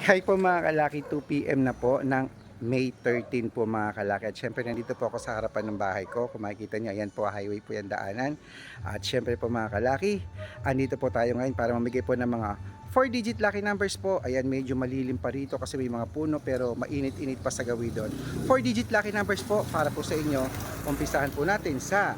Hi po mga kalaki, 2pm na po ng May 13 po mga kalaki. At syempre nandito po ako sa harapan ng bahay ko. Kung makikita niyo, ayan po, highway po yan daanan. At syempre po mga kalaki, andito po tayo ngayon para mamigay po ng mga 4-digit lucky numbers po. Ayan, medyo malilim pa rito kasi may mga puno pero mainit-init pa sa gawin doon. 4-digit lucky numbers po para po sa inyo. Umpisahan po natin sa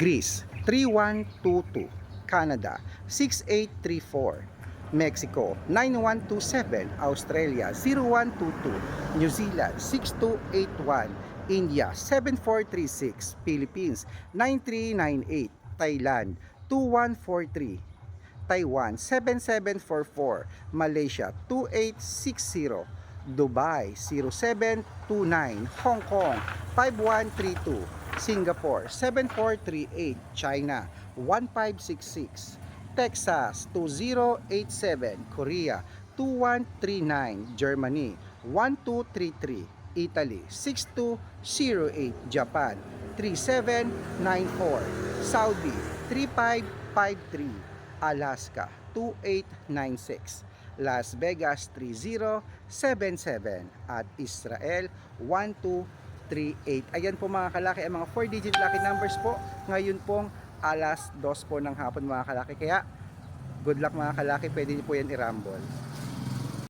Greece 3122, Canada 6834, Mexico 9127, Australia 0122, New Zealand 6281, India 7436, Philippines 9398, Thailand 2143, Taiwan 7744, Malaysia 2860, Dubai 0729, Hong Kong 5132, Singapore 7438, China 1566, Texas 2087, Korea 2139, Germany 1233, Italy 6208, Japan 3794, Saudi 3553, Alaska 2896, Las Vegas 3077 at Israel 1238. Ayan po mga kalaki ang mga 4-digit lucky numbers po. Ngayon pong alas 2 po ng hapon mga kalaki. Kaya good luck mga kalaki, pwede niyo po yan i-rumble.